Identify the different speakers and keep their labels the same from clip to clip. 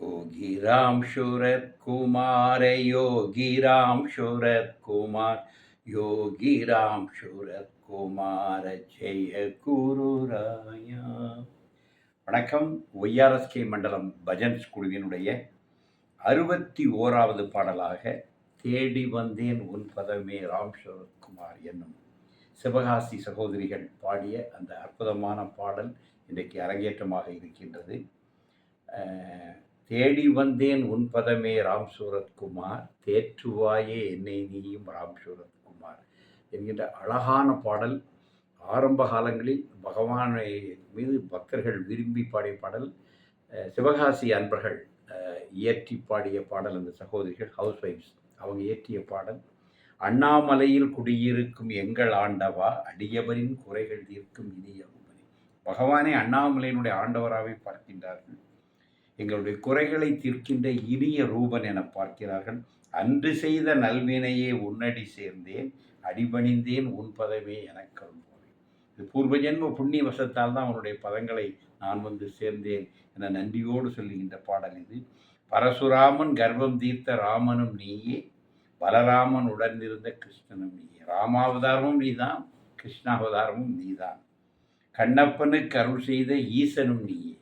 Speaker 1: யோகிராம் சுரத் குமார யோகிராம் சுரத் குமார் யோகிராம் சுரத் குமார ஜெய குருராயா வணக்கம். ஒய்ஆர்எஸ்கே மண்டலம் பஜன்ஸ் குழுவினுடைய அறுபத்தி ஓராவது பாடலாக தேடி வந்தேன் உன் பதமே ராம் சரத்குமார் என்னும் சிவகாசி சகோதரிகள் பாடிய அந்த அற்புதமான பாடல் இன்றைக்கு அரங்கேற்றமாக இருக்கின்றது. தேடி வந்தேன் உன் பதமே ராம் சூரத்குமார் தேற்றுவாயே என்னை நீயும் ராம் சூரத்குமார் என்கின்ற அழகான பாடல். ஆரம்ப காலங்களில் பகவானை மீது பக்தர்கள் விரும்பி பாடிய பாடல். சிவகாசி அன்பர்கள் இயற்றி பாடிய பாடல் அந்த சகோதரிகள் ஹவுஸ் ஒய்ஃப்ஸ் அவங்க இயற்றிய பாடல். அண்ணாமலையில் குடியிருக்கும் எங்கள் ஆண்டவா அடியவரின் குறைகள் தீர்க்கும் இனிய பகவானே அண்ணாமலையினுடைய ஆண்டவராகவே பார்க்கின்றார்கள். எங்களுடைய குறைகளை தீர்க்கின்ற இனிய ரூபன் என பார்க்கிறார்கள். அன்று செய்த நல்வினையே உன்னடி சேர்ந்தேன் அடிபணிந்தேன் உன் பதமே எனக்கு இது பூர்வ ஜென்ம புண்ணிய வசத்தால் தான் அவனுடைய பதங்களை நான் வந்து சேர்ந்தேன் என நன்றியோடு சொல்லுகின்ற பாடல் இது. பரசுராமன் கர்ப்பம் தீர்த்த ராமனும் நீயே பலராமன் உடனிருந்த கிருஷ்ணனும் நீயே. ராமாவதாரமும் நீதான் கிருஷ்ணாவதாரமும் நீதான். கண்ணப்பனுக்கு அருள் செய்த ஈசனும் நீயே.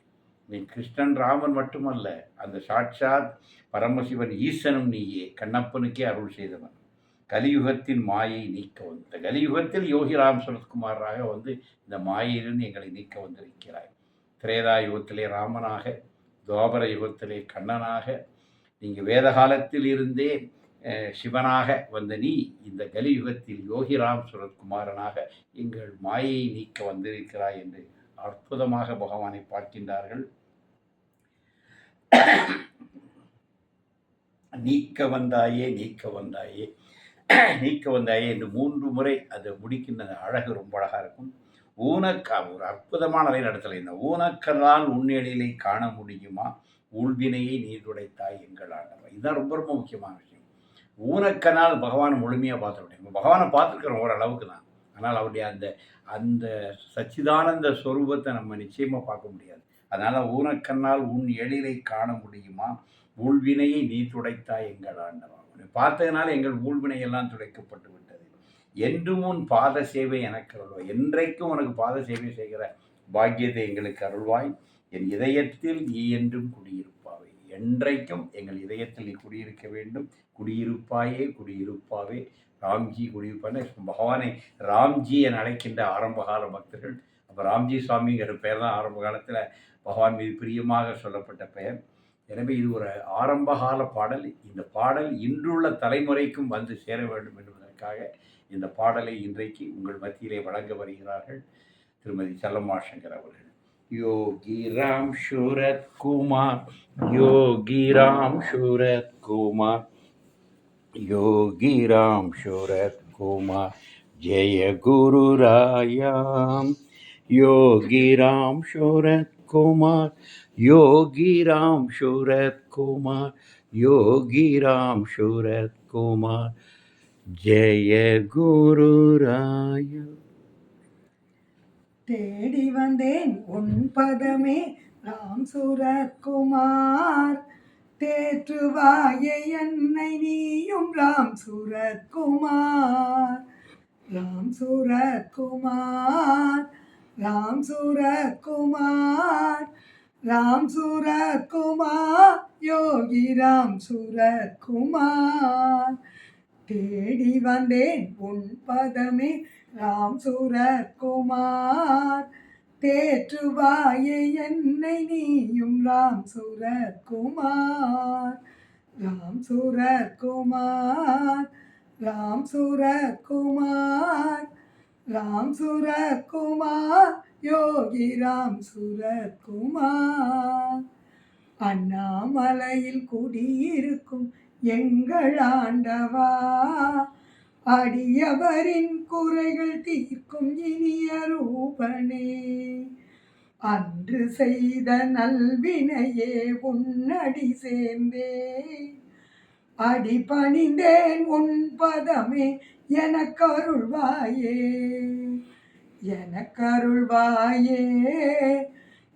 Speaker 1: நீ கிருஷ்ணன் ராமன் மட்டுமல்ல அந்த சாட்சாத் பரமசிவன் ஈசனும் நீயே கண்ணப்பனுக்கே அருள் செய்தவன். கலியுகத்தின் மாயை நீக்க வந்த கலியுகத்தில் யோகி ராம் சரத்குமாராக வந்து இந்த மாயையிலிருந்து எங்களை நீக்க வந்திருக்கிறாய். திரேதா யுகத்திலே ராமனாக துவாபர யுகத்திலே கண்ணனாக நீங்கள் வேத காலத்தில் இருந்தே சிவனாக வந்த நீ இந்த கலியுகத்தில் யோகிராம் சுரத்குமாரனாக எங்கள் மாயை நீக்க வந்திருக்கிறாய் என்று அற்புதமாக பகவானை பார்க்கின்றார்கள். நீக்க வந்தாயே நீக்க வந்தாயே நீக்க வந்தாயே என்று மூன்று முறை அது முடிக்கின்ற அழகு ரொம்ப அழகாக இருக்கும். ஊனக்கா ஒரு அற்புதமான நிலை நடத்தலை. இந்த ஊனக்கனால் உன்னெழிலை காண முடியுமா? உள்வினையை நீருடைத்தாய் எங்கள் ஆண்டவர். இதுதான் ரொம்ப ரொம்ப முக்கியமான விஷயம். ஊனக்கனால் பகவான் முழுமையாக பார்த்துட பகவானை பார்த்துருக்குறோம் ஓரளவுக்கு தான் ஆனால் அவருடைய அந்த அந்த சச்சிதானந்த ஸ்வரூபத்தை நம்ம நிச்சயமாக பார்க்க முடியாது. அதனால் ஊனக்கண்ணால் உன் எழிலை காண முடியுமா? ஊழ்வினையை நீ துடைத்தாய் எங்கள் ஆண்டவா உன்னை பார்த்ததுனால எங்கள் ஊழ்வினை எல்லாம் துடைக்கப்பட்டு விட்டது. என்றும் உன் பாத சேவை எனக்கு அருள்வாய் என்றைக்கும் உனக்கு பாத சேவை செய்கிற பாக்கியத்தை எங்களுக்கு அருள்வாய். என் இதயத்தில் நீ என்றும் குடியிருப்பாவே. என்றைக்கும் எங்கள் இதயத்தில் நீ குடியிருக்க வேண்டும். குடியிருப்பாயே குடியிருப்பாவே. ராம்ஜி குடியிருப்பானே பகவானை ராம்ஜி என அழைக்கின்ற ஆரம்பகால பக்தர்கள். அப்போ ராம்ஜி சுவாமிங்கிற பெயர் தான் ஆரம்ப காலத்தில் பகவான் மீது பிரியமாக சொல்லப்பட்ட பெயர். எனவே இது ஒரு ஆரம்பகால பாடல். இந்த பாடல் இன்றுள்ள தலைமுறைக்கும் வந்து சேர வேண்டும் என்பதற்காக இந்த பாடலை இன்றைக்கு உங்கள் மத்தியிலே வழங்க வருகிறார்கள் திருமதி செல்லம்மா சங்கர் அவர்கள். யோகி ராம் சூரத் குமார் யோகி ராம் சூரத் குமார் யோகி ராம் சூரத் குமார் ஜெய குரு ராயாம். யோகி ராம் சூரத் குமார் யோகி ராம் சூரத் குமார் யோகி ராம் சூரத் குமார் ஜெய குரு ராயா.
Speaker 2: தேடி வந்தேன் உன் பதமே ராம் சூரத்குமார். தேற்றுவாயே என்னை நீயும் ராம் சூரத்குமார். ராம் சூரத்குமார் ராம் சூரத்குமார் ராம் சூரத்குமார் யோகி ராம் சூரத்குமார். தேடி வந்தேன் உன் பதமே ராம் சூரத்குமார். தேற்றுவாயே என்னை நீயும் ராம் சூரத்குமார் ராம் சூரத்குமார் ராம் சூரத்குமார் ராம் சூரத்குமார் யோகி ராம் சூரத்குமார் அண்ணாமலையில் குடியிருக்கும் எங்கள் ஆண்டவா. அடியவரின் குறைகள் தீர்க்கும் ரூபனே அன்று செய்த நல்வினையே உன்னடி சேர்ந்தே. அடி பணிந்தேன் உன் பதமே எனக்கருள்வாயே. எனக்கருள்வாயே.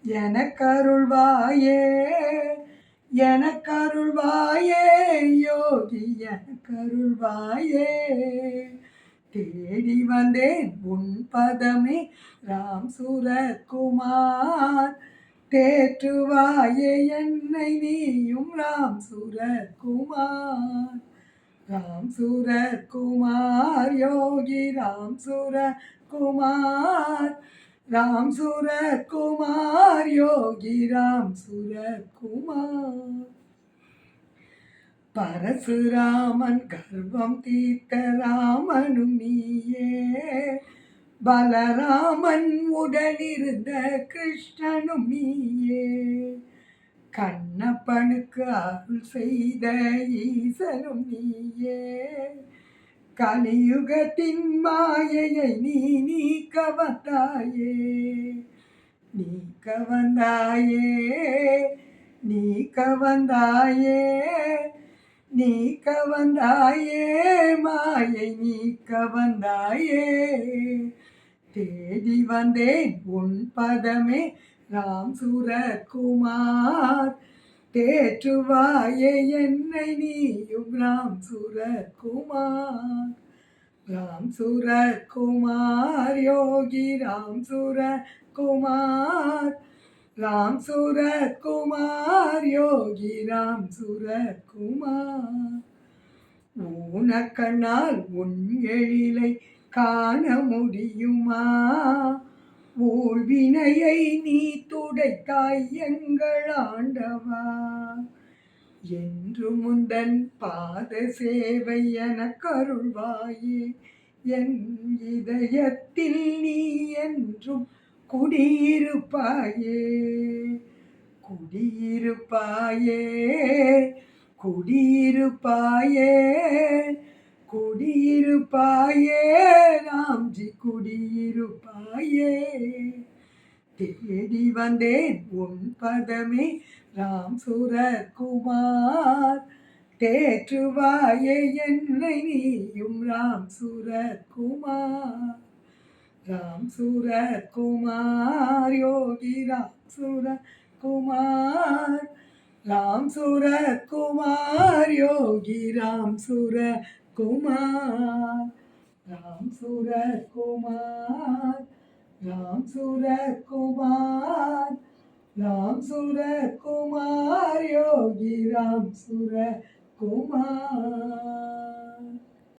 Speaker 2: எனக்கருள்வாயே. எனக்கருள்வாயே. யோகி எனக்கருள்வாயே. தேடி வந்தேன் உன் பதமே. ராம் சுரகுமார் தேற்றுவாயே என்னை நீயும் ராம் சுரகுமார் ராம் சுரகுமார் யோகி ராம் சுரகுமார் ராம் சுரகுமார் யோகி ராம் சுரகுமார் பரசுராமன் கர்வம் தீர்த்த ராமனும் நீயே. பலராமன் உடனிருந்த கிருஷ்ணனும் நீயே. கண்ணப்பனுக்கு அருள் செய்த ஈசனும் நீயே. கலியுகத்தின் மாயையை நீ நீக்க வந்தாயே நீக்க வந்தாயே நீக்க வந்தாயே நீக்க வந்தாயே மாயை நீக்க வந்தாயே தேடி வந்தேன் உன் பதமே ராம் சுரகுமார் தேற்றுவாயே என்னை நீயும் ராம் சுரகுமார் ராம் சுரகுமார் யோகி ராம் சுரகுமார் ராம் சுரகுமார் யோகி ராம் சுரகுமார் ஊனக்கண்ணால் உன் எழிலை காண முடியுமா? ஊழ்வினையை நீ துடைத்தாய் எங்கள் ஆண்டவா. என்று முந்தன் பாத சேவை என கருள்வாயே. என் இதயத்தில் நீ என்றும் குடியிருப்பாயே குடியிருப்பாயே குடியிருப்பாயே குடியிருப்பாயே ராம்ஜி குடியிருப்பாயே. தேடி வந்தேன் உன் பதமே ராம் சுரகுமார் தேற்றுவாயே என்னை நீயும் ராம் சுரகுமார் ராம் சுரகுமார் யோகி ராம் சுரகுமார் ராம் சுரகுமார் யோகி ராம் சுரகுமார் ராம் சுரகுமார் ராம் சுரகுமார் ராம் சுரகுமார் யோகி ராம் சுரகுமார்